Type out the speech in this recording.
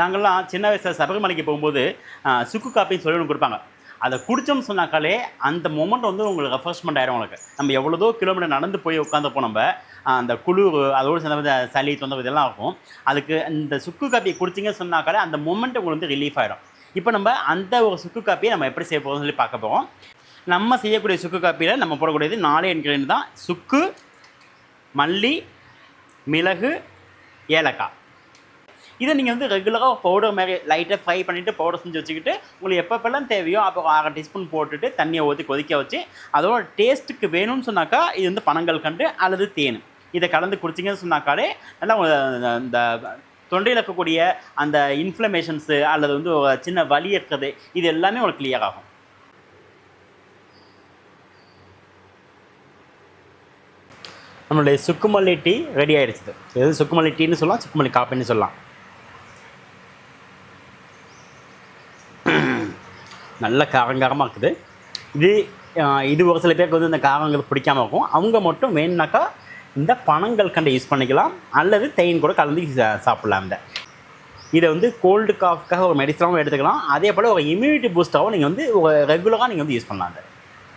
நாங்கள்லாம் சின்ன வயசில் சபரிமலைக்கு போகும்போது சுக்கு காப்பின்னு சொல்லி ஒன்று கொடுப்பாங்க. அதை குடித்தோம்னு சொன்னாக்காலே அந்த மொமெண்ட் வந்து உங்களுக்கு ரெஃப்ரெஷ்மெண்ட் ஆயிரும் உங்களுக்கு. நம்ம எவ்வளோதோ கிலோமீட்டர் நடந்து போய் உட்காந்தப்போ நம்ம அந்த குளிர் அதோடு சேர்ந்த சளி தொந்தரவு இதெல்லாம் இருக்கும். அதுக்கு இந்த சுக்கு காப்பியை குடிச்சிங்க சொன்னாக்காலே அந்த மொமெண்ட் உங்களுக்கு வந்து ரிலீஃப் ஆயிடும் இப்போ நம்ம அந்த ஒரு சுக்கு காப்பியை நம்ம எப்படி செய்ய போகிறோம்னு சொல்லி பார்க்க போகிறோம் நம்ம செய்யக்கூடிய சுக்கு காப்பியில் நம்ம போடக்கூடியது நாலு இன்க்ரீடியன்ட் தான். சுக்கு மல்லி மிளகு ஏலக்காய். இதை நீங்கள் வந்து ரெகுலராக பவுடர் மாதிரி லைட்டாக ஃப்ரை பண்ணிவிட்டு பவுடர் செஞ்சு வச்சுக்கிட்டு உங்களுக்கு எப்பப்பெல்லாம் தேவையோ அப்போ அரை டீஸ்பூன் போட்டுட்டு தண்ணியை ஊற்றி கொதிக்க வச்சு அதோட டேஸ்ட்டுக்கு வேணும்னு சொன்னாக்கா இது வந்து பனங்கள் கண்டு அல்லது தேன். இதை கலந்து குடிச்சிங்கன்னு சொன்னாக்காலே நல்லா இந்த தொண்டையில் இருக்கக்கூடிய அந்த இன்ஃப்ளமேஷன்ஸு அல்லது வந்து சின்ன வலி இருக்கிறது இது எல்லாமே உங்களுக்கு கிளியர் ஆகும். நம்மளுடைய சுக்குமல்லி டீ ரெடி ஆயிடுச்சு. எது சுக்குமல்லி டீன்னு சொல்லலாம் சுக்குமல்லி காப்பின்னு சொல்லலாம். நல்ல காரங்காரமாக இருக்குது. இது இது ஒரு சில பேருக்கு வந்து இந்த காரங்கள் பிடிக்காம இருக்கும். அவங்க மட்டும் வேணுனாக்கா இந்த பனங்கள் கண்டை யூஸ் பண்ணிக்கலாம். அல்லது தேயின் கூட கலந்து சா- இந்த இதை. வந்து கோல்டு காஃப்க்காக ஒரு மெடிசனாகவும் எடுத்துக்கலாம். அதே போல் ஒரு இம்யூனிட்டி பூஸ்டாகவும் நீங்கள் வந்து ஒரு ரெகுலராக நீங்கள் வந்து யூஸ் பண்ணலாம் அதை